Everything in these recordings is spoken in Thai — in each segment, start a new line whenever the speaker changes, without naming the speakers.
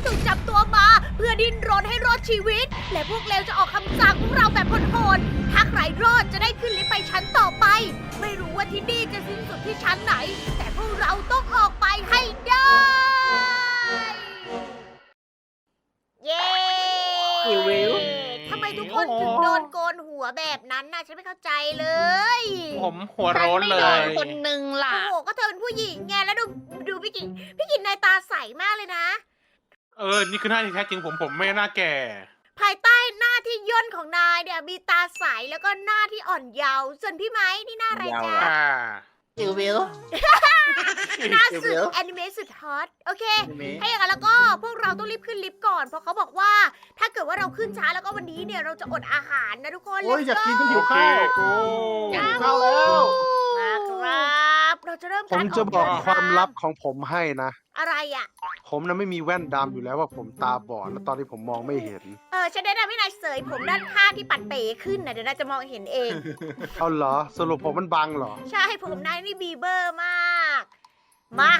ที่ถูกจับตัวมา เพื่อดิ้นรนให้รอดชีวิต และพวกเลวจะออกคำสั่งพวกเราแบบโหดๆถ้าใครรอดจะได้ขึ้นลิฟต์ไปชั้นต่อไป ไม่รู้ว่าที่นี่จะสิ้นสุดที่ชั้นไหน แต่พวกเราต้องออกไปให้ได้ เย้
หิววิว
ทำไมทุกคนถึงโดนโกนหัวแบบนั้นน่ะฉันไม่เข้าใจเลย
ผมหัวโร้นเล
ใคร
ย
ไม่โดนคนหนึ่งล่ะ
โอ้โห ก็เธอเป็นผู้หญิงไง แล้วดูดูพี่กินพี่กินนายตาใสมากเลยนะ
เออ นี่คือหน้าที่แท้จริงผมผมไม่น่าแก่
ภายใต้หน้าที่ย่นของนายเนี่ยมีตาใสแล้วก็หน้าที่อ่อนเยาว์ส่วนพี่ไม้นี่หน้าอะไร
ยาว
จ๊ะ
อะ
อ่า
หิววิว
หน้าสุด
เดี๋ยว
แอนิเมะสุดฮอตโอเค
ใช่ไหม
ถ้าอย่างนั้นแล้วก็พวกเราต้องรีบขึ้นลิฟต์ก่อน เพราะเขาบอกว่าถ้าเกิดว่าเราขึ้นช้าแล้วก็วันนี้เนี่ยเราจะอดอาหารนะทุกคน
โอ้ย
Let's
อยากกิน
go
ก็หิ
โอ
ว
เค
ข้าว
กู
หิวข้าวแล้ว
มาครับ เราจะเริ่ม
ผมา
ร
จะบอก
เดิน
ความลับ
ทง
ของผมให้นะ
อะไรอะ
ผมน่ะไม่มีแว่นดำอยู่แล้วว่าผมตาบอดแล้วตอนนี้ผมมองไม่เห็น
เออฉันแนะนำให้นายเสยผมด้านข้างที่ปัดเป๋ขึ้นนะเดี๋ยวนายจะมองเห็นเอง
เอาเหรอ สรุปผมมันบังเหรอ
ใช่ผมนายนี่บีเบอร์มาก มา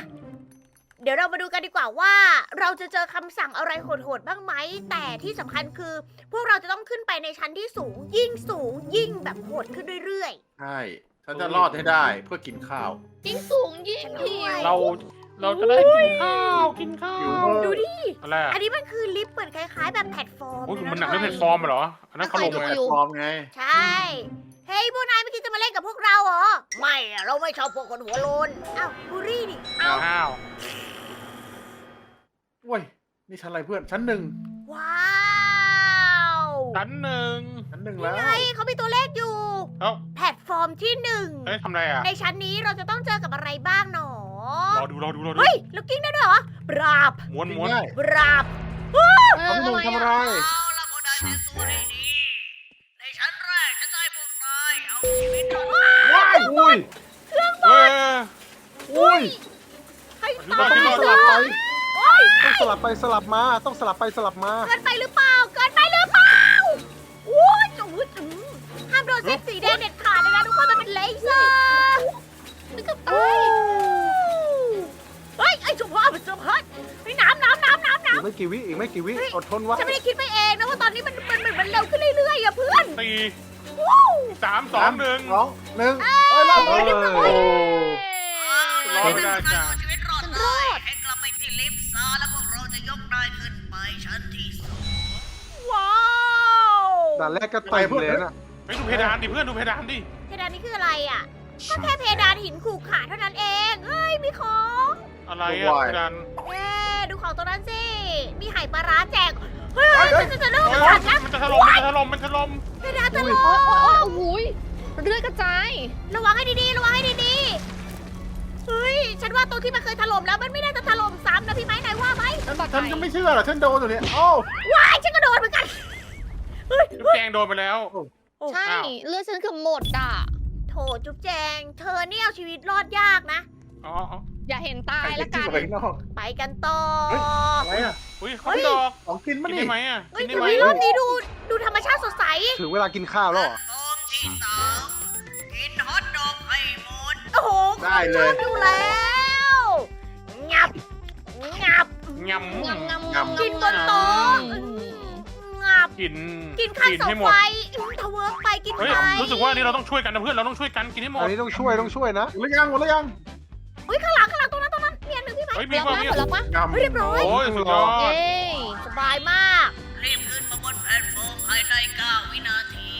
เดี๋ยวเรามาดูกันดีกว่าว่า เราจะเจอคำสั่งอะไรโหดๆบ้างไหม แต่ที่สำคัญคือ พวกเราจะต้องขึ้นไปในชั้นที่สูง ยิ่งสูงยิ่งแบบโหดขึ้นเรื่อย
ใช่ ฉันจะรอดให้ได้เพื่อกินข้าว
ยิ่งสูงยิ่งหิว
เรา เราจะได้กินข้าวกินข้า
หิว
ว
เวอร์
ๆดูดิ
อะไรอะ
อันนี้มันคือลิฟต์เหมือนคล้ายๆ แบบแพลตฟอร์ม
โอ้ย
เลยะ
มันหนักเรื่องแพลตฟอร์มเหรออันนั้นเขาลง
ดู
ไง
อยู่
พร้อมไง
ใช่ เฮ้ยพวกนายไม่คิดจะมาเล่นกับพวกเราเหรอ ไม่อะเราไม่ชอบพวกคนหัวโลนอ้าวบูรี่ดิ
อ้าว
โอ้ย นี่ชั้นอะไรเพื่อน ชั้นหนึ่ง
ว้าว
ชั้นหนึ่ง
ชั้นหนึ่ง
นี่
แล้ว
ไงเขามีตัวเลขอยู่
เอ้า
แพลตฟอร์มที่หนึ่ง
เอ้ยทำอะไรอะ
ในชั้นนี้เราจะต้องเจอกับอะไรบ้างหนอ
รอดูรอดูรอดู
เฮ้ยแล้วกิ้งได้ด้วยเหรอปราบ
ม้วนม้วน
ได้
ปราบ
ชั้นหนึ่งทำอะไร
เอาละพวกนายเตรียมตัวให้ดีในชั้นแรกฉันจะให้พวกนายเอาชีวิตรอด
ว้ายอุ้ย
เฮ้ย
อุ้ย
ให้
ร
ตา
อด
ย
รอด
ส
รอ
ลั
ด
บไปต้องสลับไปสลับมาต้องสลับไปสลับมา
เกินไปหรือเปล่าเกินไปหรือเปล่าโอ้ยจุ๊ดอืมห้ามโดนเส้นสีแดงเด็ดขาดเลยนะทุกคนมันเป็นเลเซอร์
นึกกับ
เฮ้
ตาย
กไม่กี่วิอีกไม่กี่วิอดทนไว้ำ
ฉันไม่ได้คิดไปเองนะว่าตอนนี้มันมันมันมันเร็วขึ้นเรื่อยๆอะเพื่อน
สี่
ว้าว
สามสองหนึ่ง
สองหนึ่งเอ้ยรอด
เอ
เลย
อ
รอดไม่ได้จ้ะ
ชีวิตรอดเลยให้กลับไปที่ลิฟต์ซะแล้วพวกเราจะยกนายขึ้นไปชั้นที่สองว้าว
ด่านแรกก็เต็มเลยนะ
ไปดูเพดานดิเพื่อนดูเพดานดิ
เพดานนี้คืออะไรอะก็แค่เพดานหินขูดขาดเท่านั้นเองเฮ้ยมีของ
อะไรอะเพดาน
เย้ ดูของตัวนั้นสิ มีไหปลาร้าแจก เฮ้ยเฮ้ยฉันจะจะเริ่ม
โอ้ย
ขาดแล้ว
มันจะถล่ม มันจะถล่ม มันจะถล่ม
เพดานถล่ม
โอ้ยโอ้ยโอ้โหยเลือดกระจาย
ระวังให้ดีๆ ระวังให้ดีๆ เฮ้ย ฉันว่าตรงที่มันเคยถล่มแล้วมันไม่น่าจะถล่มซ้ำนะพี่ไม้ไหนายว่าไหม
ฉันฉันจะไม่เชื่อหรอกฉันโดนอยู่เนี่ยโอ้
ว้ายฉันก็โดนเหมือนกัน เฮ้ย
จุ๊บแจงโดนไปแล้ว
ใช่
อ้าว
เลือดฉันเกือบหมดอะ
โถจุ๊บแจง เธอเนี่ยเอาชีวิตรอดยากนะ
อ๋ออ๋อ
อย่าเห็นตาย
ใคร
ละ
จะ
กัน
ไปข้างนอก
ไปกันต่อ
เฮ้ยอะไรอะ
อุ้ยเขาดอก
ของกิน
กิ
มั้
น
ย
ได้
นี่
ไหมอะ
เฮ้ย
กิน
แต่
ได้ไหม
วิรอบนี้ดูดูธรรมชาติสดใส
ถึงเวลากินข้าวแล้วเหรอ
ฟอร์มที่สามกินฮอทดอกให้หมด โอ้โห
ได้เลย
ชอบอยู่แล้วงับงับ
ยำ
งำงำ
งำ
กินบนโต๊ะงับ
กิน
กินข้างเสา
ให้หม
ไฟ
ด
อืมทะเวิร์กไปกิน
เฮ้ย
ไป
รู้สึกว่านี่เราต้องช่วยกันนะเพื่อนเราต้องช่วยกันกินให้หม
อั
ด
นนี้ต้องช่วยต้องช่วยนะ
หมดแล้วยังหมดแล้วยัง
อุ้ยข้างหลังข้างหลังตรงนั้นตรงนั้นเมียหนึ่งพี่ไหม
เฮ้ย
หม
มี
ด
ความ
แล้ว
มี
ปะหมดแล้วปะ
งำ
เรียบร้อย
โอ้ยสุดยอด
เย้
สบายมาก รีบขึ้นมาบนแพลตฟอร์มภายใน 9 วินาที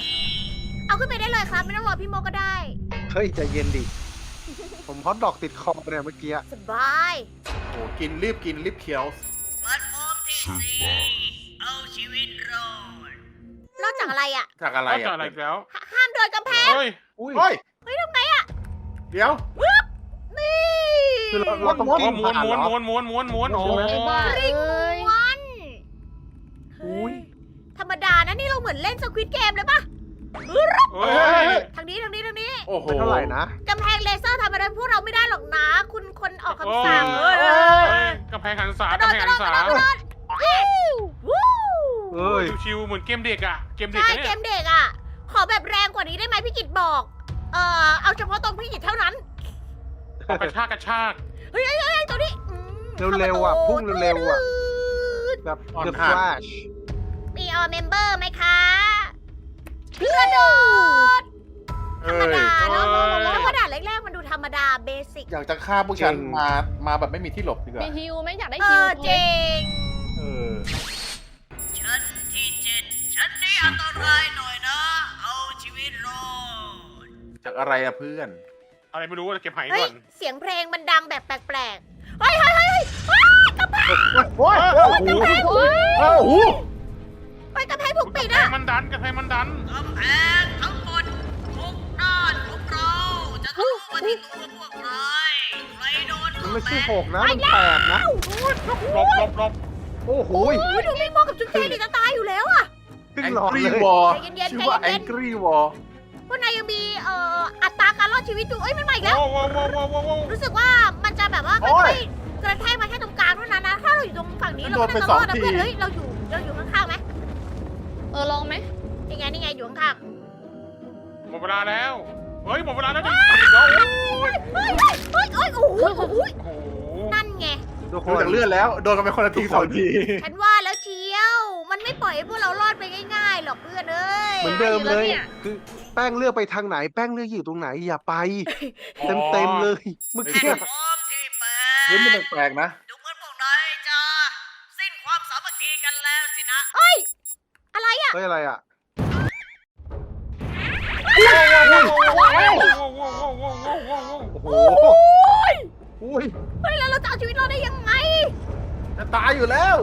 เอาขึ้นไปได้เลยครับไม่ต้องรอพี่โมก็ได้
เฮ้ยใจเย็นดิ ผมฮอตดอกติดคอเนี่ยเมื่อกี้
สบาย
โอ้กินรีบกินรีบเคี้ยว
แพลตฟอร์มที่สี่เอาชีวิตรอด นอกจากอะไรอะ
จากอะไร
แล้ว
อะ
จะอะไรอีกแล้ว
หห้ามโดนกำแพง
เฮ้ย
อุ้ย
เฮ้ย
เฮ้ยทำไงอะ
เดี๋ยว
นี่
คือเราเราต้อง
ม้วน
กิ้ง
ม้วน
ผ่าน
ม้วน
เหรอ
ม้วนม้วนม้วนม้วนโอ้
ไอ้บ้า
ริง
เอ้ย
วัน
อุ้ย
ธรรมดานะนี่เราเหมือนเล่นสควิตเกมเลยปะ
เฮ้ย
ทางนี้ทางนี้ทางนี้
โอ้โห
ไม่เท่าไหร่นะ
กำแพงเลเซอร์ทำอะไรพวกเราไม่ได้หรอกนะ คุณคนออกคำสั่ง
โอ้
เอ้
ย
ยเอ้ย
เฮ้
เอ้
ย
ย
กำแพงหันษาก
ระโด
กำ
ด
แพง
กระโด
หั
ด
นษา
กระโดดกระโดดวู้วู้
เอ้ย
ชิวๆเหมือนเกมเด็กอะเกมเด็ก
ใช่
นะ
เก
เนี่ย
มเด็กอะ ขอแบบแรงกว่านี้ได้ไหมพี่กิตบอก เอ่อเอาเฉพาะตรงพี่กิตเท่านั้น
เอา กระชากกระชาก
เฮ้ยเฮ้ยเฮ้ยตัวนี้อืม
เร็วๆอะ
ข้าป
พุ่งเร็วๆอะ
ตืด
แบบ
อ่อน
The
หัด
Flash
มีออเมมเบอร์ไหมคะกระโดด
เอ้
ธรรม
ย
ดาเนาะ
เอ้ย
แล้วกระดาษแรกๆมันดูธรรมดาเบสิก
อยากจะฆ่าพวกฉัน
จริง
มา มาแบบไม่มีที่หลบดีกว่า
มีฮิวไหมอยากได้
เอ
ฮิว
อจริง
เออ
ชั้นที่เจ็ดชั้นนี้อันตรายหน่อยนะ เอาชีวิตรอด
จากอะไรอะเพื่อน
อะไรไม่รู้เก็บไห
เฮ้
ก่
ย
อน
เสียงเพลงมันดังแบบแปลกๆเฮ้ยเฮ้ยเฮ้ยเฮ้ยกระแพง
โอ้ยโอ้โห
โอ้ย
โอ้โห
เฮ้ยกระแพงถูกปิด
กระ
อะ
แพงมันดันกระแพงมันดัน
กำแพงทั้งหมดทุกด้านของเราจะทะลุมาที่ตัวพวกใครใครโดน
มันไม่ใช่หกนะ มันแปดนะ
หลบหลบหลบ
โอ้โห
โอ้ยดูไม่มองกับจุดเจนดิจะตายอยู่แล้วอะ
ขึ้น
แอง
หลอด
กรี
เลยว
อล
ใจเย็นๆ
ชื่อว่า
ใจ
แอ
เย็
ง
น
กรีวอล
พวกนายยังมีเอ่ออัตราการรอดชีวิตอยู่เอ้ยมันมาอีกแล้ว
โอ้โหโอ้โหโอ้โหโอ้โห
รู้สึกว่ามันจะแบบว่า
โอ้
ค่อยยๆกระแทกมาแค่ตรงกลางเท่านั้นนะ ถ้าเราอยู่ตรงฝั่งนี้
มัน
เรา
โดน
ก็
ไป
จะ
ส
ร
อง
อดนะเพื่อน
ที
เฮ้ยเราอยู่เราอยู่ข้างๆไหม
เออลองไหม
นี่ไงนี่ไงอยู่ข้าง
หมดเวลาแล้ว เฮ้ยหมดเวลาแล้วดิ
ๆเฮ้ยเฮ้ยเฮ้ยเฮ้ยโอ้โหโอ้โห
โอ้โห
นั่นไง
ทุกค
ดู
น
จากเลือดแล้ว โดนกันไปคนละทีสองที
ฉันว่าแล้วเชียว มันไม่ปล่อยให้พวกเรารอดไปง่ายๆหรอกเพื่อนเอ้ย
เหมือนเดิมเลย
อยู่แล้วเนี่ย
คือแป้งเลือกไปทางไหน แป้งเลือกอยู่ตรงไหน อย่าไป เต็มเต็มๆเลยเมื่อกี้
แพลตฟอร์มที่แป
เฮ้ย
ด
มันแปลกๆนะ
ดูเหมือนพวกนายจะสิ้นความสามัคคีกันแล้วสินะเอ้ย อะไรอะ
เฮ้ยอะไรอะ
โอ้โหโอ้โหโอ้โหโอ้โหโอ้โหโอ้โห
โอ้โห
โอ้ย
อุ้ย
เฮ้ย แล้วเราจะเอาชีวิตรอดได้ยังไง
จะตายอยู่แล้ว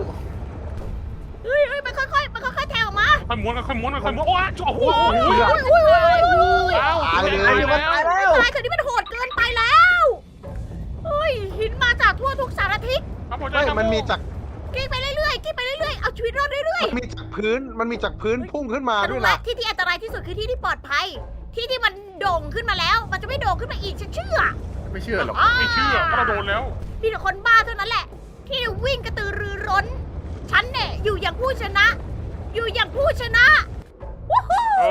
เฮ้ยเฮ้ยมันค่อยๆมันค่อยๆแทงออกมา
ค่อยม้วนค่อยม้วนค่อยม้วนโอ้โหโอ้โห
อุ้ยอุ้ยอุ้ยอุ้ย
อ้าว
ตายเลย
ตายแล้ว
ตายแล้ว
ตายคนนี้มันโหดเกินไปแล้วเฮ้ยหินมาจากทั่วทุกสารทิศ
ครับผม
ไม่มันมีจาก
กิ้งไปเรื่อยๆกิ้งไปเรื่อยๆเอาชีวิตรอดเรื่อย
มันมีจากพื้นมันมีจากพื้นพุ่งขึ้นมา
ๆฉัน
ด้วย
รู้แล้
นะ
วที่ที่อันตรายที่สุดคือที่ที่ปลอดภัย ที่ที่มันโด่งขึ้นมาแล้ว มันจะไม่โด่งขึ้นมาอีกฉันเชื่อ
ไม่เชื่อหรอก
ไม่เชื่อเพราะเราโดนแล้ว
มีแต่คนบ้าเท่านั้นแหละ ที่วิ่งกระตือรือร้นฉันเนี่ยอยู่อย่างผู้ชนะ อยู่อย่างผู้ชนะวู้ฮู้
เอ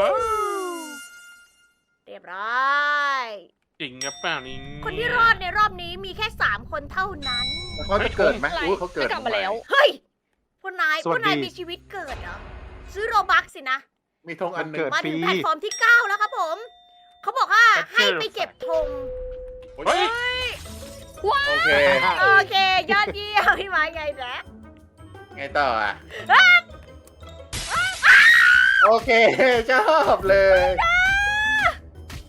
เรียบร้อย
จริงกับเปล่านี่
คนที่รอดในรอบนี้มีแค่สามคนเท่านั้น
แล้วเขาจะเกิดไหม
อะไร
อู้เขาเกิด
ไม่กลับมาแล้ว
เฮ้ยพวกนาย
ส
พ
วั
ว
ส
ก
ดี
นายมีชีวิตเกิดเหรอซื้อโรบักสินะ
มีธงอันหนึ่ง
เกิด
มา
ฟรี
ถึงแพลตฟอร์มที่ 9 แล้วครับผม เขาบอกว่าให้ไปเก็บธง
เฮ้ย
โอเค
โอเค ยอดเยี่ยมพี่ไม้ไงแจ๊ะ
ไงต่ออะ โอเค ชอบเลย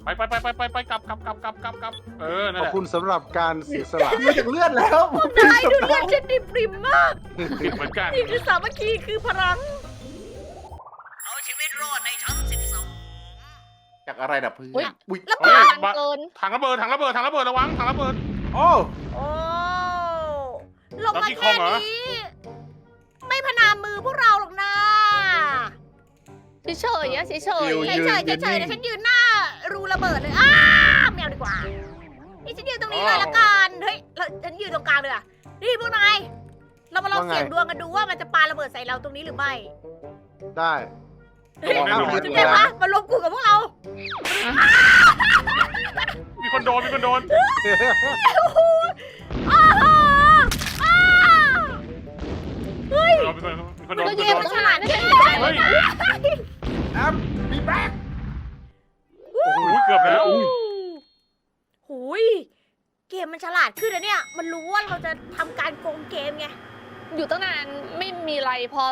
ไปไปไปไปไปไปกลับกลับกลับกลับกลับกลับเออนั่น
ขอบ
แหละ
คุณสำหรับการเสียสละ
ดูจากเลือดแล้ว
นายดูเลือดฉันดิบริมมาก
ผิดเหมือนกัน
นี่คือสามัคคีคือพลัง เอาชีวิตรอดในชั้น12
จากอะไรดับเพื่อน
อุ๊ย
อุ้ย
แล้ว
เฮ้ย
ผ่าน
บะ
เกิน
ถังระเบิดถังระเบิดถังระเบิดระวังถังระเบิด
โอ้
โอ้ลงมา
แล้วที่
แค่
คอเหรอ
นี้ ไม่พนามมือพวกเราหรอกนะ
เฉยๆอะเฉย
เฉย
ยืน
เฉย
ยืน
เฉย
นิ่ง
แต่ฉันยืนหน้ารูระเบิดเลยอ้าไม่เอาดีกว่า นี่ฉันยืนตรงนี้เลยละกันเฮ้ยแล้วฉันยืนตรงกลางเลยอะนี่พวกนายเรามาลอง
ว่าไง
เสี่ยงดวงกันดูว่ามันจะปาระเบิดใส่เราตรงนี้หรือไม่
ได้
เฮ้ย
แน่นอน
จุดเด่นปะมารวมกลุ่มกับพวกเรา
มีคนโดน มีคนโดน
อ้าวอ้าวเฮ้ย
มีคนมีคน
ๆ
โด
มัน
น
ก็
มีคนโดน
เย็นมันฉลาดไม่ใช่เห
มมั
นฉลาดขึ้นนะเนี่ย มันรู้ว่าเราจะทำการโกงเกมไง
อยู่ตั้งนานไม่มีอะไรพอ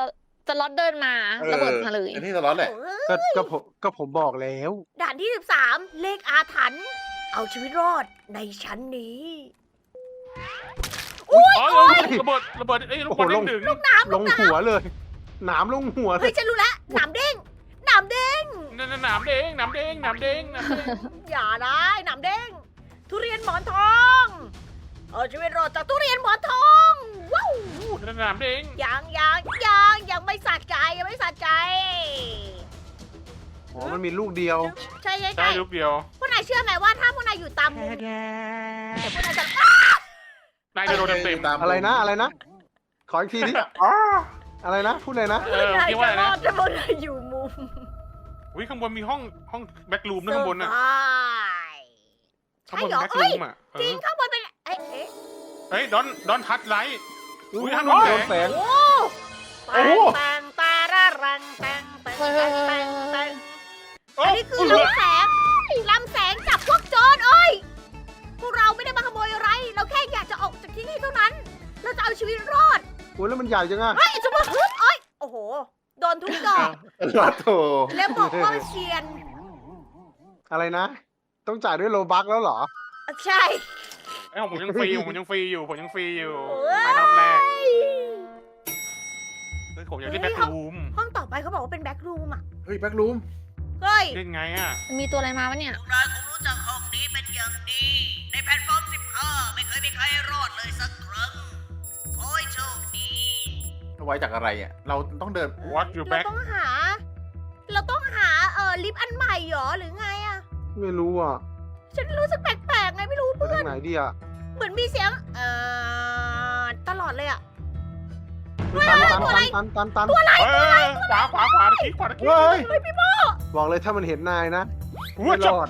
จะล็อตเดินมาระเบิดมาเลย
อันนี้ตลอดแหละ
โอ้ย
ก็ก็ผมก็ผมบอกแล้ว
ด่านที่ 13 เลขอาถรรพ์เอาชีวิตรอดในชั้นนี้
อ๋อระเบิดระเบิดเอ้ยลูกบอล
โอ้โหลง
เด้งดึง
น้ำ
ลงหัวเลยหนามลงหัวเล
เฮ้ย
ย
ฉันรู้แล้วหนามเด้งหนามเด้ง
นั่นน่ะหนามเด้งหนามเด้งหนามเด้งหนามเด้ง
อย่าได้หนามเด้ง ทุเรียนหมอนทองเอาชีวิตรอดจากทุเรียนหมอนทองว้าว
นั่นน่ะหนามเด้ง
ยังยังยังยังไม่สะใจยังไม่สะใจ
อ๋อมันมีลูกเดียว
ใช่ใช่
ได้
ใช่
ลูกเดียว
พวกนายเชื่อไหมว่าถ้าพวกนายอยู่ตามมุมแต่พวกนายจะ
นายจะโดนเต็ม
ตาม
อะไรนะอะไรนะ ขออีกทีดิ
อ๋อ
อะไรนะ พูดเลยนะ
ๆ
พ
เอ
วก
อนา
ย
คิดว่า
จะ
อะไร
รอ
นะ
ดถ้าพวกนายอยู่มุม
อุ้ยข้างบนมีห้องห้องแบ็กรูมนะข้างบนน่ะ
ใช่
ข้าง
ใช่
บน
เหรอ
แบ็ก
เอ้
รู
ย
มอะเอ
จริ
อง
ข้างบนเป็นเอ๊ะเอ๊ะ
เฮ้ยดอนดอนทัชไลท์
อุ้
อุ๊
ย
ย
ทำ
ทำ
โด
ไม
นแสง
โอ้
โอ้โห
ปังปาระรังปังปังปังปังปัง
โอ้
อันนี้คือลำแสงลำแสงจับพวกโจรเอ้ยพวกเราไม่ได้มาขโมยอะไร เราแค่อยากจะออกจากที่นี่เท่านั้น เราจะเอาชีวิตรอด
โอ้ยแล้วมันใหญ่จังอะ
เฮ้ยจะมาฮึบเอ้ยโอ้โหโดนทุกดอก
หลอดโถ
แล้วบอกว่าเชียน
อะไรนะ ต้องจ่ายด้วยโลบักแล้วเหรอ
ใช่
ไอ้ยของผมยังฟรีอยู่ผมยังฟรีอยู่ผมยังฟรีอยู่
โอ้ย
ไปรอบแรกเฮ้ยผมอยากเล่นแบ็ครูม
ห้องต่อไปเขาบอกว่าเป็นแบ็กรูมอะ
เฮ้ยแบ็กรูม
เฮ้ย
เล่นไงอะ
มีตัวอะไรมาวะเนี่ย
พวกนายคงรู้จักห้องนี้เป็นอย่างดี ในแพลตฟอร์ม 15 ไม่เคยมีใครรอดเลยสักครั้ง ขอให้โชคดี
เอาไว้จากอะไรอะ เราต้องเดิน
What you
เรา
back
ต้องหา เราต้องหาเออลิฟต์อันใหม่เหรอหรือไงอะ
ไม่รู้อะ
ฉันรู้สึกแปลกๆไงไม่รู้
ไป
เพื่อ
ทาน งไหนดีอะ
เหมือนมีเสียงเอ่อตลอดเลยอะ
ตันตันตันตันตันตัน
เฮ้ยขวาขวาขวาตะกี้ขวาตะกี้
เฮ้ย
บอกเลยถ้ามันเห็นนายนะ
หัว
ไม่
จ
ร
บ
อด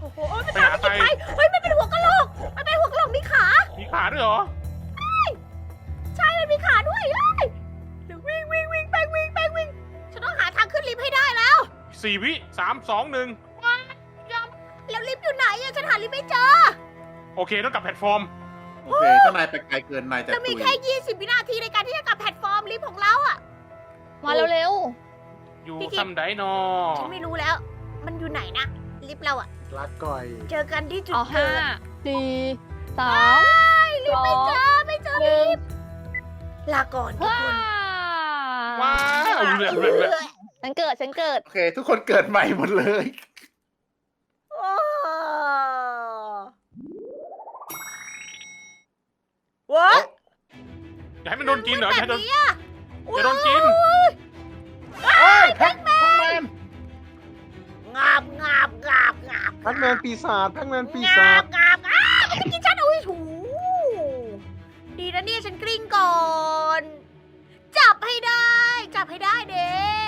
โอ้โหมัน
ไป
ตาม
หา
ไป
ใคร
กินไปเฮ้ยมันเป็นหัวกะโหลกมันเป็นหัวกะโหลกมีขา
มีขาด้วยเหรอ
ใช่ มันมีขาด้วยเฮ้ย
สี่วิสามสองหนึ่ง
แล้วลิฟต์อยู่ไหนอะฉันหาลิฟต์ไม่เจอ
โอเคต้องกลับแพลตฟอร์ม
โอเคถ้านายไปไกลเกินนายจะ
เรามี
ตุย
แค่ 20 วินาทีในการที่จะกลับแพลตฟอร์มลิฟต์ของเราอะ
มาเร็ว
อยู่
พี่กิ๊ฟ
ซัมไดนอ
ฉันไม่รู้แล้ว มันอยู่ไหนนะลิฟต์เราอะ
รักก่อย
เจอกันที่
ๆ
จุด
เอา
เกิ
ห้า
ด
สี่สาม
ลิฟต์ไม่เจอไม่เจอ
หนึ่ง
ลิฟต์ลาก่อนทุก
ว้า
คน
ว้าวเรื่อยเรื่อยเรื่อย
ฉันเกิดฉันเกิด
โอเค ทุกคนเกิดใหม่หมดเลย
โอ้วะ
อย่าให้มันโดนกินเหรออย่าให้
แบ
โด
บ
น
นี้อะ
อย่าโดนกิน
เฮ้ยแพ็คแพ็คแมน
งาบงาบงาบงาบ
แพ็กแมนปีศาจแพ็กแมนปี
งา
ศา
บ
จ
งาบอ้ามันจะกินฉันอุ้ยถูดีนะเนี่ยฉันกลิ้งก่อน จับให้ได้ จับให้ได้เด้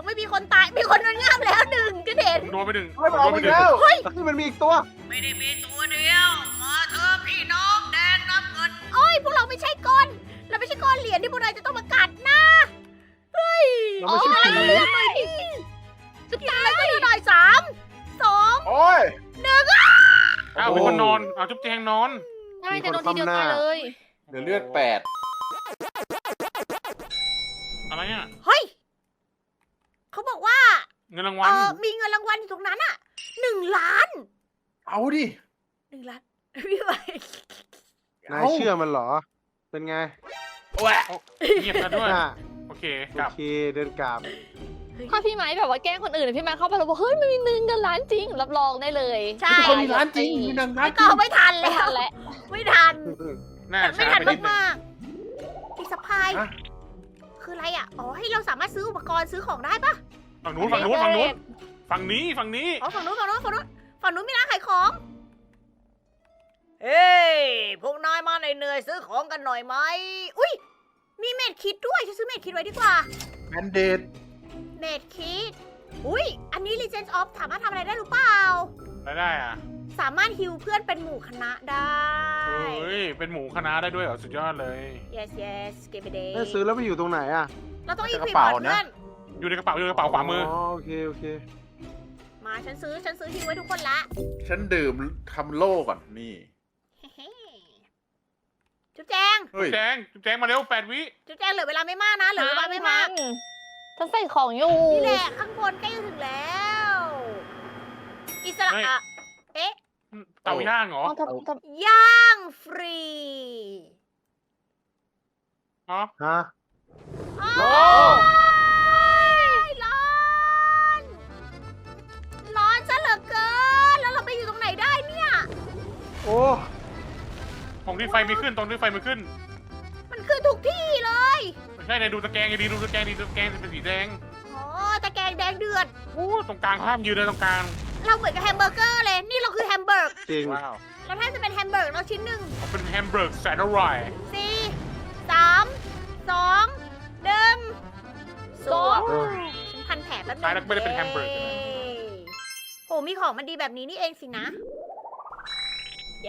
ยังไม่มีคนตาย มีคนโดนงาบแล้วหนึ่งก็เด่น
โดนไปหนึ่ง
เฮ้ย
โด
เอา
น
ไป
ไปหนึ่ง
แล้ว
นี่มันมีอีกตัว
ไม่ได้มีตัวเดียว มาเธอพี่น้องแดงน้ำเงิน โอ้ยพวกเราไม่ใช่ก้อน เราไม่ใช่ก้อนเหรียญที่พวกนายจะต้องมากัดนะ เฮ้ย
เราไม่ใช่
อะไร
ผี
ก็เลือกหน่อยดิจะตายก็เลือกหน่อยสามสอง
โอ้ย
อ้าวมีคนนอนอ้าวจุ๊บแจงนอน
ใช่จะโดนทีเดียวตายเลย
เหลือเลือดแปด
อะไรอะ
เฮ้ย เขาบอกว่า
เงินราง
เอ
วัล
อมีเงินรางวัลอยู่ตรงนั้นอะหนึ่งล้าน
เอาดิ
หนึ่งล้านพี่ไหวนา
ยเชื่อมันเหรอ เป็นไง
แหวะ
เงียบกันด้วย
อะ
โอเค
โอก
ลับ
เคเดินกลับ
ถ้าพี่ไม้แบบว่าแกล้งคนอื่นพี่ไม้เข้าไปแล้วบอกเฮ้ยมันมีหนึ่งกันล้านจริง รับรองได้เลย
ใช่
ทุกคนมีร้านจริงมีหนังร้าน
ไม่
จ
ก็
ริง
ไม่ทัน
ไม่
แล้ว
ทันแล้ว
ไม่ทัน
น่า
แต่ไม่
ช้า
ทัน
ไปนิดนึง
มากๆอีกสะพาย
ฮะ
คืออะไรอะ อ๋อ ให้เราสามารถซื้ออุปกรณ์ซื้อของได้ปะ
ฝั่งนู้นฝั่งนู้นฝั่งนู้นฝั่งนี้ฝั่งนี้
อ๋อ ฝั่งนู้นฝั่งนู้นฝั่งนู้นฝั่งนู้นมีร้านขายของ เฮ้ย พวกนายมาเหนื่อยๆซื้อของกันหน่อยไหม อุ้ย มีเมดคิดด้วยฉันซื้อเมดคิดไว้ดีกว่า
แบนเดด
เมดคิด อุ้ย อันนี้ Legends of สามารถทำอะไรได้หรือเปล่า
ได้ได้อะ
สามารถฮิวเพื่อนเป็นหมู่คณะได้
เฮ้ย เป็นหมูคณะได้ด้วยเหรอ สุดยอดเลย
yes yes give it day
ได้ซื้อแล้วไปอยู่ตรงไหนอะ
เราต้องอี
จะ
ค
ก
วิ
ระ
ป
เป๋า
ก่อน
นะ
เพื่อน
อยู่ในกระเป๋าอยู่ในกระเป๋าขวามือ
อ๋อโอเคโอเค
มาฉันซื้อฉันซื้อฮิวไว้ทุกคนละ
ฉันดื่มทำโล่ก่อนนี่
จุ๊บแจง
เฮ้ย
แจงแจงมาเร็วแปดวิ
จุ๊บแจงเหลือเวลาไม่มากนะ เหลือเวลาไม่มาก
ฉันใส่ของอยู่
นี่แหละข้างบนใกล้จะถึงแล้ว อิสระอะเอ๊ะ
เตาย่างเหรอ
อ๋อทำทำ
ย่างฟรี
อ๋อ
ฮะ
โอ้
โอ้
ยร้อน ร้อนซะเหลือเกิน แล้วเราไปอยู่ตรงไหนได้เนี่ย
โอ้
ตรงที่ไฟไม่ขึ้นตรงที่ไฟไม่ขึ้น
มันคือทุกที่เลย
ไม่ใช่ในดูตะแกรงไงดีดูตะแกรงดีดูตะแกรงเป็นสีแดง
อ๋อ ตะแกรงแดงเดือด
โอ้ตรงกลางห้ามยืนเลยตรงกลาง
เราเหมือนกับแฮมเบอร์เกอร์เลย นี่เราคือแฮมเบอร์ก
จริง
ว้าว
เราแทบจะเป็นแฮมเบอร์กเราชิ้นหนึ่ง
เขาเป็นแฮมเบอร์กแสนอร่อย
สี่สามสองหนึ่งสอง
เออ
ฉันพันแผลแป๊บนึง
ตายแล้วไม่ได้เป็นแฮมเบอร์ก
ย้โอ้มีของมันดีแบบนี้นี่เองสินะ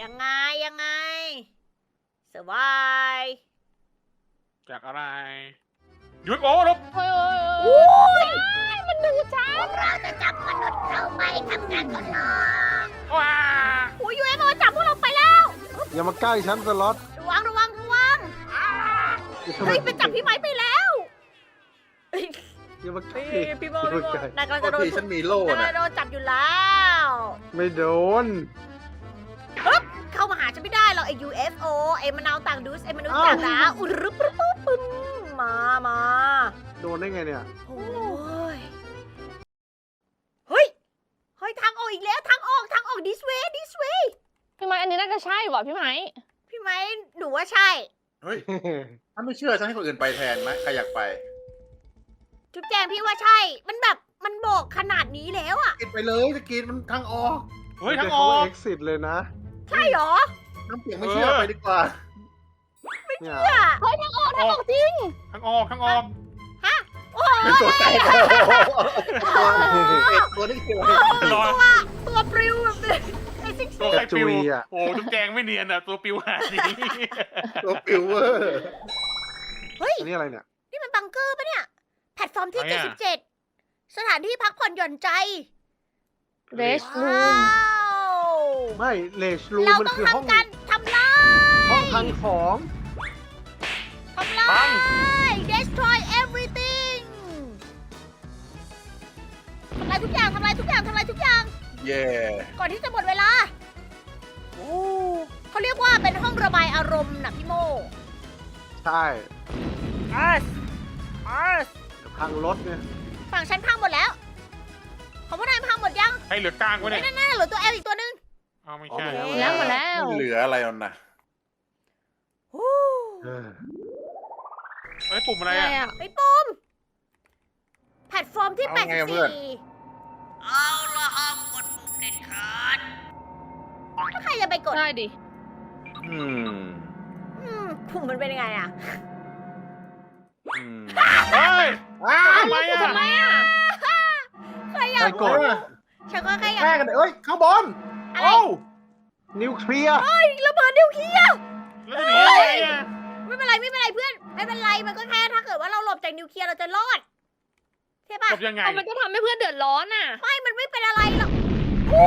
ยังไงยังไงสบาย
จากอะไรหยุดโอ้ลบ
เฮ้ย
โอ้ย
มันดูช้า
พวกเราจะจับมนุษย์เข้าไปทำการทดลอง
ว้า
โอ้ยยูเอฟโอจับพวกเราไปแล้ว
อย่ามาใกล้ฉันสล็อต
ระวังระวังระวังเฮ้ยไปจับพี่ไม้ไปแล้วเฮ้ย
อย่ามาใกล้
พี่โม
อย่า
พี่
มา
โม
ใกล้
นายกำลัง
บา
จะ
ง
โดน
ทีฉันมีโล่
นายกำลั
นะ
งโดนจับอยู่แล้ว
ไม่โดน
เข้ามาหาฉันไม่ได้หรอกไอ้ UFO ไอ้มะนาวต่างดูสไอ้มนุษย์
อ้าว
ต่างดาวอุยรึบรึบรึบปึ้มมามา
โดนได้ไงเนี่ย
โอ้ย ออกอีกแล้วทางออกทางออก this way this way
พี่ไม้อันนี้น่าจะใช่ว่ะพี่ไม้
พี่ไม้หนูว่าใช่
เฮ้ย ถ้าไม่เชื่อฉันให้คนอื่นไปแทนไหมใครอยากไป
จุ๊บแจงพี่ว่าใช่ มันแบบมันบอกขนาดนี้แล้วอะ
กินไปเลยสกินมันทางออก
เฮ้ยทั้งอ
เขา
อก
เอ็กซิสเลยนะ
ใช่เหรอ
น้ำเปียกไม่เชื่อไปดีกว่า
เนี่ย
เนี่ย
เฮ้ยทางออกทางออกจริง
ทั้งออกทั้งออก
โอ้ย
เป็นตัวแตกตัวตัวนี่คืออะไร
ลอย
ตัวปลิวแบบไอ้ซิก
ตัว
ซี่
ใครปิวโอ้จุ๊บแจงไม่เนียนอะ ตัวปิวหาดี
ตัวปิวเวอร์
เฮ้ย
อันนี้อะไรเนี่ย
นี่มันบังเกอร์ปะเนี่ย แพลตฟอร์มที่ 77 สถานที่พักผ่อนหย่อนใจ
เรสรู
ว้าม ว
ไม่เลชรูม
เรา
มัน
ต้อง
คือห้อง
ทำการทำลาย
ห้องทางของ
ทำลาย destroy ทำลายทุกอย่างทำลายทุกอย่างทำลายทุกอย่าง
เย่
ก่อนที่จะหมดเวลาโอ้เขาเรียกว่าเป็นห้องระบายอารมณ์นะพี่โม
ใช่
อัสอัส
ทางรถเนี่ย
ฝั่งฉันพังหมดแล้ว ของพวกนายพังหมดยัง
ให้เหลือกลางไว้
เฮ้
เนี่ยย
นั่นๆเหลือตัวแอลอีกตัวหนึง
เอาไม่
อ๋อ
ใช่
หมด
แล้วหมดแล้ว
ไม่เหลืออะไรแล้วนะ
โอ้
เออ
เฮ้ย ปุ่มอะไร
อะไร
อะ
อะ
ไอ้ปุ้มแพลตฟอร์มที่
เอาไงอะเพื่อน
84 เอาละห้ามกดปุ่มเด็ดขาดถ้าใครจะไปกด
ได้ดิ
อืม
อืมปุ่มมันเป็นยังไงอะ
อืม
เฮ้ย
อ้าว
ทำไมอะ
ทำไมอะ
ใครอยา
ไป
ก
กด
ฉันก็แค่อยาก
แม่กันเอ้ยข้างบน
อะไร
โอ้
นิวเคลียร์
ระเบิดนิวเคลียร์
แล้วจะหนียังไงอะ
ไม่เป็นไรไม่เป็นไรเพื่อน ไม่เป็นไรมันก็แค่ถ้าเกิดว่าเราหลบจากนิวเคลียร์เราจะรอด ใช่ปะ
จบยังไง
เอามันก็ทำให้เพื่อนเดือดร้อนอะ
ไม่มันไม่เป็นอะไรหรอกโอ้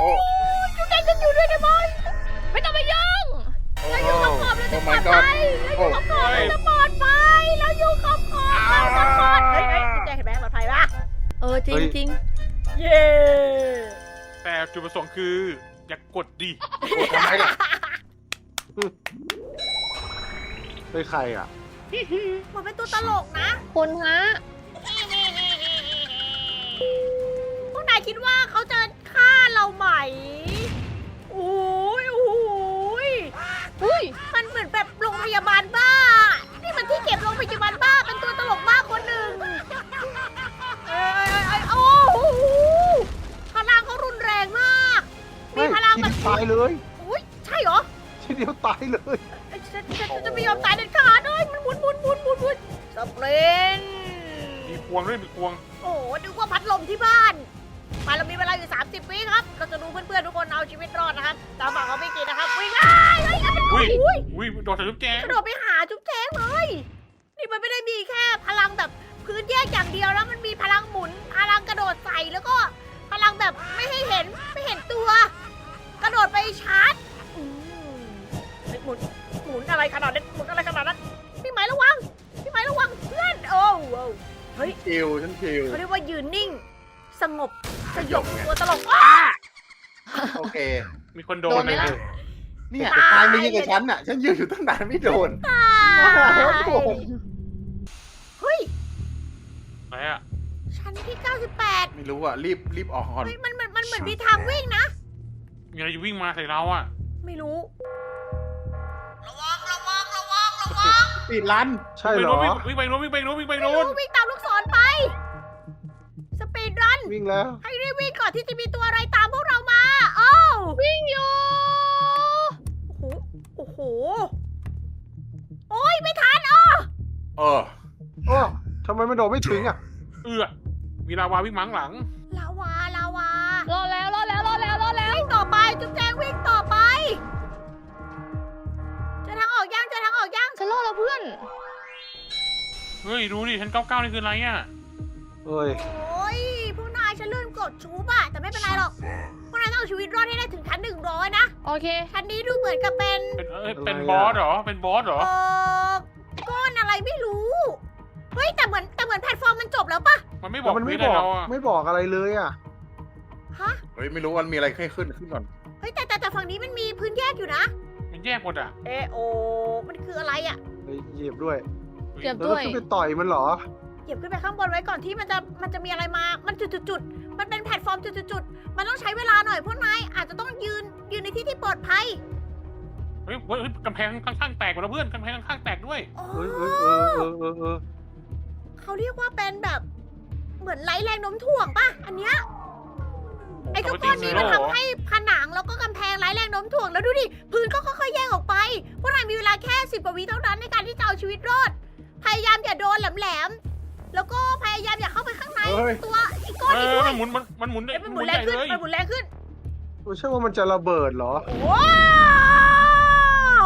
โอ้
ยจุดใจจะอยู่ด้วยนะบอย
ไม่ต้องไปยุ่ง
โอ้
เราอยู่ขอบๆเราจะ
โอ้
ปลอ
my
ด
god
ภัยเราอยู่ขอบๆเราจะปลอดภัยเราอยู่ขอบๆเราจะปลอดเฮ้ยเฮ้ยจุดใจเห็นไหมปลอดภัยปะ
เออจริงจริง
เย้
แต่จุดประสงค์คือ อย่ากดดิ
ทำไมล่ะ
ไปใครอะ
มันเป็นตัวตลกนะ
คุณฮะ
พวกนายคิดว่าเขาจะฆ่าเราไหมโอ้ยโอ้ย
อุ้ย
มันเหมือนแบบโรงพยาบาลบ้า นี่มันที่เก็บโรงพยาบาลบ้า เป็นตัวตลกบ้าคนหนึ่งเอ้ยเอ้ยเอ้ยโอ้โหพลังเขารุนแรงมาก มี
เฮ้ย
พลัง
ที
แบบ
เดียวตายเลย
อุ้ยใช่เหรอ
ทีเดียวตายเลย
ฉันฉันฉันจะไม่ยอมตายเด็ดขาดเลยมันหมุนหมุนหมุนหมุนหมุนสเปรน
มีพวงด้วยมีพวง
โอ้โห นึกว่าพัดลมที่บ้านมาเรามีเวลาอยู่ 30วิครับเราจะดูเพื่อนๆทุกคนเอาชีวิตรอดนะครับ ตามฝั่งเขาไม่กินนะครับ วิ่งไล่เฮ้ยมัน
อุ้ย
อุ้ย
อุ้ยโดนใส่ลูกแจง
กระโดดไปหาจุ๊บแจ๊งเลย นี่มันไม่ได้มีแค่พลังแบบพื้นแยกอย่างเดียวแล้วมันมีพลังหมุน พลังกระโดดใส่แล้วก็พลังแบบไม่ให้เห็นไม่เห็นตัว กระโดดไปชาร์จอืมเฮ้ยหมุนหมุนอะไรขนาดนั้นหมุนอะไรขนาดนั้น ฮ้ย
คิวฉันคิว
เขาเรียกว่ายืนนิ่ง สงบสยบ
ไง
ตัวตลกอ้า
โอเค
มีคนโด
โด
น
นไหม
เลย
ล่ะ
เนี่ยตายไม่ยิงกับฉันน่ะ ฉันยืนอยู่ตั้งนานไม่โดน
ตาย
โอ้โห
เฮ้ย
ไหนอะ
ชั้นที่ 98
ไม่รู้อะ รีบรีบออกก่อน
เฮ้ยมันมันมันเหมือนมีทางวิ่งนะ
มีอะไรวิ่งมาใส่เราอะ
ไม่รู้ ระวังระวังระวังระวัง
ปิดรัน
ใช่เหรอ
วิ่งไปโน้นวิ่งไปโน้นวิ่งไป
ไม่
โน้น
รู้
วิ่งไปโน้น
วิ่งตามลูก
วิ่งแล้ว
ให้รีบวิ่งก่อนที่จะมีตัวอะไรตามพวกเรามาโอ้ว
วิ่งอยู่
โอ้โหโอ้โห โอ้ยไม่ทันอะ
เออ
โอ้ทำไมมันโดดไม่ถึงอะ
เอือมีลาวาวิ่งมังหลัง
ลาวาลาวาร
อแล้วรอแล้วรอแล้วรอแล้ว
วิ่งต่อไปจุ๊บแจงวิ่งต่อไปเจอทางออกยังเจอทางอออกยัง
ฉันรอดแล้วเพื่อน
เฮ้ย ดูดิชั้นเก้าเก้านี่คืออะไรอะ
เอ้ย
โอ้ กดชูบอะแต่ไม่เป็นไรหรอกพวกนายต้องเอาชีวิตรอดให้ได้ถึงชั้นหนึ่งร้อยนะ
โอเค
ชั้นนี้ดูเหมือนกับเป็น
เป็นเอ้ย
อะไร
เป็น
อะ
บอสเหรอ เป็นบอสเหรอ
เออก้อนอะไรไม่รู้เฮ้ยแต่เหมือนแต่เหมือนแพลตฟอร์มมันจบแล้วปะ
มันไม่บ
แล้
อก
วมันไม่
เควส
บอก
เราอะ
ไม่บอกอะไรเลยอะ
ฮะ
เฮ้ยไม่รู้มันมีอะไรแค่ขึ้นขึ้นก่อน
เฮ้ยแต่แต่แต่ฝั่งนี้มันมีพื้นแยกอยู่นะ
มันแยกหมดอะ
เอะโอ มันคืออะไรอะ
เฮ้ยเหยียบด้วย
เหยียบ
แล้ว
ด้วย
ก็ขึ้นไปต่อยมันเหรอ
เหยียบขึ้นไปข้างบนไว้ก่อนที่มันจะมันจะมีอะไรมา มันจุดจุดจุดๆๆมันเป็นแพลตฟอร์มจุดจุดจุดๆๆ มันต้องใช้เวลาหน่อยพวกนายอาจจะต้องยืนยืนในที่ที่ปลอดภัย
เฮ้ยเฮ้ยเฮ้ยกำแพงข้างๆแตกหมดแล้วเพื่อนกำแพงข้างๆแตกด้วย
อ๋อ
เฮ้ยเฮ้ยเออเออเออเออ
เขาเรียกว่าเป็นแบบเหมือนไร้แรงโน้มถ่วงป่ะ อันเนี้ยไอ้เจ้าก้อนนี้มันทำให้ผนังแล้วก็กำแพงไร้แรงโน้มถ่วงแล้วดูดิพื้นก็ค่อยๆแยกออกไปพวกนายมีเวลาแค่สิบกว่าวิเท่านั้นในการที่จะเอาชีวิตรอดพยายามอย่าโดนแหลมๆ แล้วก็พยายามอย่าเข้าไปข้างใน
เฮ้ย
ตัวไอ้ก้อน
เอ
นี้
อ
ด้วย
มันหมุนมันมันหมุนได้
เอ้ยมันห
ห
มุ
มุ
น
น
แร
ให
ง
ญ่
ขึ้น
เลย
มันหมุนแรงขึ้น
ไม่ใช่ว่ามันจะระเบิดเหรอ
ว้าว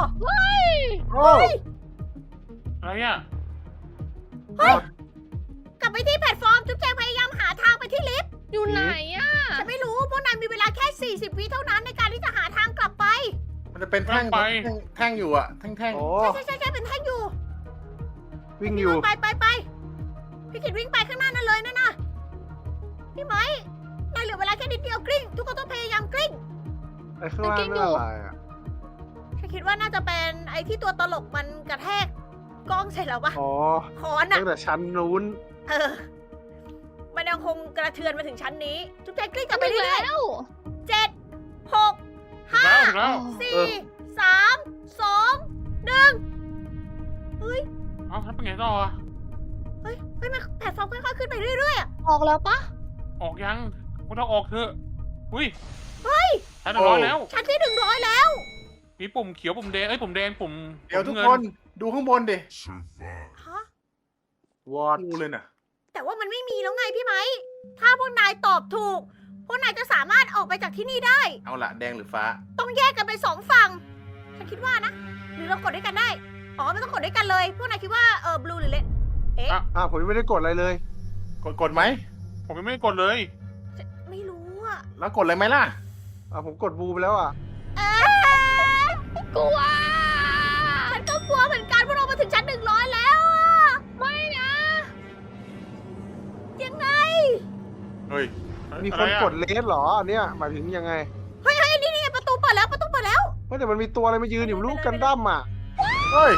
โอ้
อะไรอะ
กลับไปที่แพลตฟอร์ม จุ๊บแจงพยายามหาทางไปที่ลิฟต์
อยู่ไหนอะ
ฉันไม่รู้พวกนายมีเวลาแค่ 40 วิเท่านั้นในการที่จะหาทางกลับไป
มันจะเป็นแท่ง
ไป
แท่งแท่งอยู่อะแท่งแท่ง
โอ้
ใช่ใช่ใช่ใช่เป็นแท่งอยู่
วิ่งอยู่
ไปไปไป พี่กิดวิ่งไปข้างหน้านั่นเลยนั่นน่ะพี่ไหมนายเหลือเวลาแค่นิดเดียวกลิ้ง ทุกคนต้องพยายามกลิ้ง
ไอ้ข้างล่างนั่นอะไรอะ
ฉันคิดว่าน่าจะเป็นไอ้ที่ตัวตลกมันกระแทกกล้องเสร็จแล้วปะ
อ๋อ
คอนอะ
ตั้งแต่ชั้นนู้น
เออ มันยังคงกระเทือนมาถึงชั้นนี้ จุ๊บแจงกลิ้งกลับ
ไป
ไปเรื่อย
แล้ว
ๆเจ็ดหก
ถูก
ห้า
แล้วถูกแล้ว
สี่สามสองหนึ่งเฮ้ย
เอ้าแล้วเป็นไงต่ออะ
เฮ้ยเฮ้ยมันแพลตฟอร์มค่อยๆขึ้นไปเรื่อยๆอะ
ออกแล้วปะ
ออกยังพวกเราออกเถอะอุ้ย
เฮ้ย
ชั้นหนึ่งร้อยแล้ว
ชั้นที่หนึ่งร้อยแล้ว
มีปุ่มเขียวปุ่มแดงเอ้ยปุ่มแดงปุ่ม
เดี๋ยวทุก
ปุ่ม
ค
งิ
นดูข้างบนดิ
ฮะ
วอด
ดูเลยน่ะ
แต่ว่ามันไม่มีแล้วไงพี่ไหม ถ้าพวกนายตอบถูก พวกนายจะสามารถออกไปจากที่นี่ได้
เอาละแดงหรือฟ้า
ต้องแยกกันเป็นสองฝั่ง ฉันคิดว่านะ หรือเรากดด้วยกันได้ อ๋อไม่ต้องกดด้วยกันเลย พวกนายคิดว่าเออบลูหรือเลด เอ๊ะ
อะผมยังไม่ได้กดอะไรเลย
กดกดไหม
ผมยังไม่ได้กดเลย
ไม่รู้อะ
แล้วกดเลยไหมล่ะ
อะผมกดบูไปแล้วอะ
เอ๊ะ
กลัว
ฉันก็กลัวเหมือนกันพวกเรามาถึงชั้นหนึ่งร้อยแล้วอะ
ไม่นะ
ยังไง
เฮ้ย
มี
อะ
ค
ไร
น
อะ
กดเลสเหรออันเนี่ยหมายถึงยังไง
เฮ้ยเฮ้ยนี่นี่ประตูเปิดแล้วประตูเปิดแล้ว
เฮ้ยแต่มันมีตัวอะไรมายืนอยู่ลูกกันดั้มอะ
เฮ้ย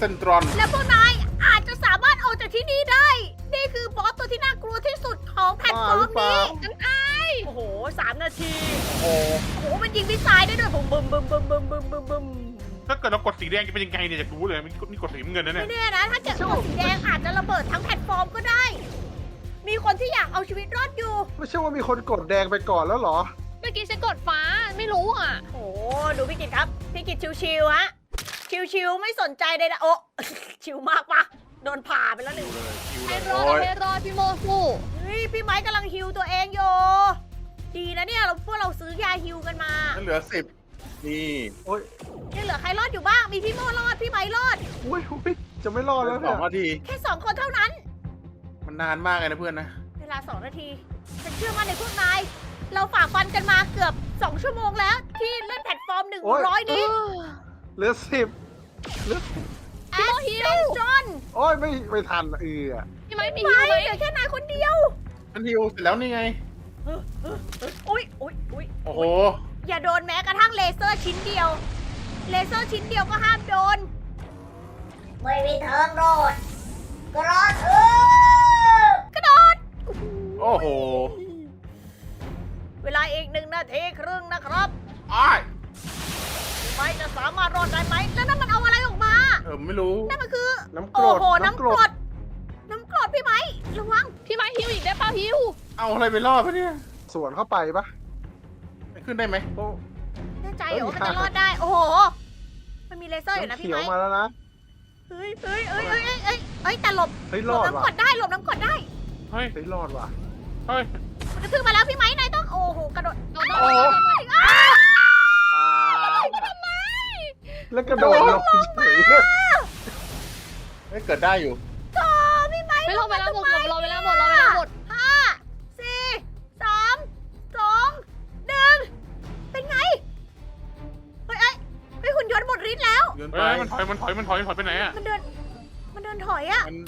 ซนตรอน
และพวกนายอาจจะสามารถออกจากที่นี่ได้ นี่คือบอสตัวที่น่ากลัวที่สุดของแพลตฟอร์มนี้กันอาโอ้โหสามนาที
โอ้โห
โอ้มันยิงมิสไซล์ได้ด้วยผมบึมบึมบึมบึมบึมบึมบึม
ถ้าเกิดเรากดสีแดงจะเป็นยังไงเนี่ยจะรู้เลยมีนี่กดสีน้ำเงินนะเนี่ย
ไม่แน่นะ ถ้าเกิดกดสีแดงอาจจะระเบิดทั้งแพลตฟอร์มก็ได้ มีคนที่อยากเอาชีวิตรอดอยู่
ไม่ใช่ว่ามีคนกดแดงไปก่อนแล้วเหรอ
เมื่อกี้ฉันกดฟ้าไม่รู้อะ
โอ้โห ดูพี่กิตครับ พี่กิตชิวๆฮะ ชิวๆไม่สนใจใดๆโอ้ชิวมากปะโดนผ่าไปแล้วหนึ่ง
คิว
ให้
เลย
รอดให้รอดพี่โมสู้
เฮ้ยพี่ไม้กำลังฮิวตัวเองอยู่ดีนะเนี่ยเราพวกเราซื้อยาฮิวกันมา
นั่นเหลือสิบนี่
ยังเหลือใครรอดอยู่บ้างมีพี่โมรอดพี่ไม้รอด
อุ้ยอุ้ยจะไม่รอดแล้ว
ส
เนี่
อยงนาที
แค่สองคนเท่านั้น
มันนานมากเลยนะเพื่อนนะ
เวลาสองนาทีฉันเชื่อมั่นในพวกนายเราฝ่าฟันกันมาเกือบสองชั่วโมงแล้ว ที่เล่นแพลตฟอร์มหนึ่งร้อย
เอ
นี้
อ
เหลือสิบ
แอสเซนจอน
โอ้ยไม่ไม่ทันเออ
พี่ไม้มี
ไม่
ฮิวไหม
เหลือแค่นายคนเดียว
มันฮิวเสร็จแล้วนี่ไง
อุ้ยอุ้ยอุ้ย
โอ้โห
อย่าโดนแม้กระทั่งเลเซอร์ชิ้นเดียว เลเซอร์ชิ้นเดียวก็ห้ามโดน ไม่มีทางรอดกระโดดเออกระโดด
โอ้โห
เวลาอีกหนึ่งนาทีครึ่งนะครับ
อ้าย
ไม่จะสามารถรอดได้ไหมแล้วนั่นมันเอาอะไรออกมา
เออไม่รู้
นั่นมันคือ
น้ำกร
โอ้
ด
โห น้ำกรด น้ำกรดพี่ไหมระวัง
พี่ไม้ฮิวอีกได้เปล่าฮิว
เอาอะไรไปรอดปะเนี่ย
สวนเข้าไปปะ
ไม่ขึ้นได้ไหม
โอ้
แน่ใจ
เอ้
เหร
ย
อว่ามันจะรอดได้ โอ้โห มันมีเลเซอร์อยู่นะ
น้ำ
พี่
เขียว
ไม้
มาแล้วนะ
เฮ้ยเฮ้ยเฮ้ยเฮ้ยเฮ้ยเฮ้ยเฮ้ยแต่หลบ
เฮ้ย
ห
ร
ล
อบด
น้ำก
ว่ะ
ดได้หลบน้ำกดได้
เฮ้ย
เฮ้ยรอดว่ะ
เฮ้ย
มันกระทืบมาแล้วพี่ไม้นายต้อง โอ้โห กระโดด
โดนโด
โอ้
น
โห
โดนโดน
แล้วกระโดดลงเฉยเลย
ไม่เกิดได้อยู่
โธ่พี่ไม้
ไม่รอเวลาหมดรอเวลาหมดรอเวลาหมด
ห้าสี่สามสองหนึ่งเป็นไง เฮ้ยเอ้ยเฮ้ยหุ่นยนต์หมดฤทธิ์แล้ว
โยนไป
เฮ้ยมันถอยมันถอยมันถอยมันถอยไปไหนอะ
มันเดิน มันเดินถอยอะ
มัน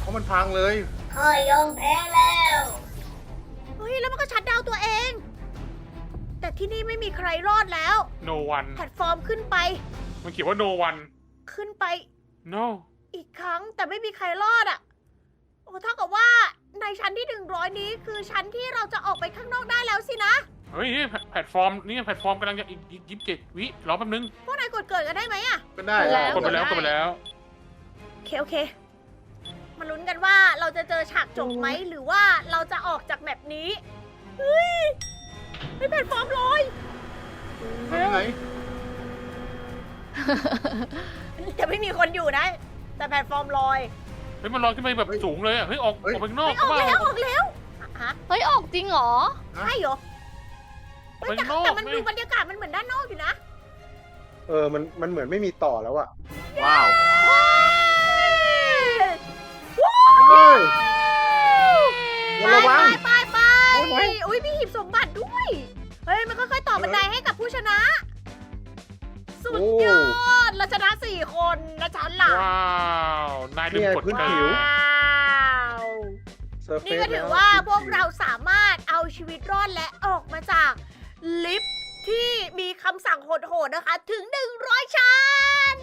เพราะมันพังเลย
เฮ้ยแล้วมันก็ชัดดาวน์ตัวเอง แต่ที่นี่ไม่มีใครรอดแล้ว
โนวัน
แพลตฟอร์มขึ้นไป
มันเขียนว่าโนวัน
ขึ้นไป
no
อีกครั้งแต่ไม่มีใครรอดอะ โอ้เท่ากับว่าในชั้นที่หนึ่งร้อยนี้คือชั้นที่เราจะออกไปข้างนอกได้แล้วสินะ
เฮ้ยนี่แพแพลตฟอร์มนี่แพลตฟอร์มกำลังจะอีกอีกยี่สิบเจ็ดวิรอแป๊บนึง
พวกนายกดเกิดกันได้ไหมอะ
ก็ได้
กดไปแล้วกดไปแล้ว
โอเคโอเค มาลุ้นกันว่าเราจะเจอฉากจบไหมหรือว่าเราจะออกจากแมปนี้ เฮ้ยไม่แพลตฟอร์มลอย
ทำยังไง
จะไม่มีคนอยู่นะ แต่แพลตฟอร์มลอย
เฮ้ยมันลอยขึ้นไปแบบสูงเลยอะเฮ้ยออกออกไปข้างนอก
ไม่ออก
เปล่า
แล้วออกแล้วฮะ
เฮ้ยออกจริงเหรอ
ใช่เหรอเฮ้ยแต่
ไปข้างนอก
แต่มัน
ไง
ดูบรรยากาศมันเหมือนด้านนอกอยู่นะ
เออมันมันเหมือนไม่มีต่อแล้วอะ
ว้าว
เฮ้ย
ไป
ระวัง
ไปไปไป
โอ้ยไหน
อุ้ยมีหีบสมบัติด้วย เฮ้ยมันค่อยๆต่อบันไดให้กับผู้ชนะ สุดยอดเราชนะสี่คนนะฉันล่ะ
ว้าว นายลืมกด
เนี่ยพื้น
เกิ
ผิว
น
ว้าว
เซอร์เฟ
นี่
ซ
ก็ถือว่าพวกเราสามารถเอาชีวิตรอดและออกมาจากลิฟต์ที่มีคำสั่งโหดๆนะคะ ถึง 100 ชั้น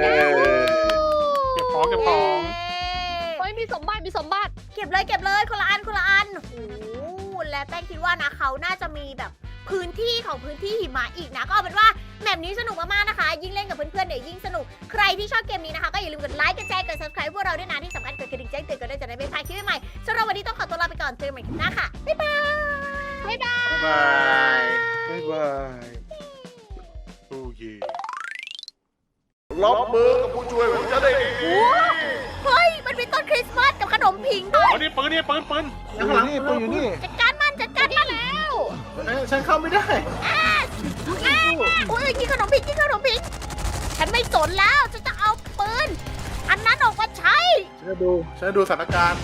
เออ
เก็บของเก็บของ
เย้
เฮ้ยมีสมบัติมีสมบัติ
เก็บเลยเก็บเลยคนละอันคนละอันโอ้โหและแป้งคิดว่านะเขาน่าจะมีแบบพื้นที่ของพื้นที่หิมะอีกนะ ก็เอาเป็นว่า แมปนี้สนุกมากๆนะคะ ยิ่งเล่นกับเพื่อนๆเนี่ยยิ่งสนุก ใครที่ชอบเกมนี้นะคะ ก็อย่าลืมกดไลค์กดแชร์กด subscribe พวกเราด้วยนะที่สำคัญกดกระดิ่งแจ้งเตือนกันด้วยจะได้ไม่พลาดคลิปใหม่ๆสำหรับวันนี้ต้องขอตัวลาไปก่อนเจอกันใหม่คลิปหน้าค่ะบ๊ายบาย
บ๊ายบาย
บ๊ายบาย
บ๊ายบาย
โอ้ย
ล็อกมือกับผู้ช่วยผมจะได้ดี
เฮ้ย มันมีต้นคริสต์มาสกับขนมพิงด้ว
อ๋
ย
อนี่ปืนนี่ปืนปืน
ปืนอยู่นี่ปืนอยู่นี่
จัดการมันจัดการมันแล้ว
เอ้ยฉันเข้าไม่ได้
อุ้ ยกินขนมพิงกินขนมพิงฉันไม่สนแล้วฉันจะเอาปืน อันนั้นออกมาใช้
ฉันจะดู ฉันจะดูสถานการณ์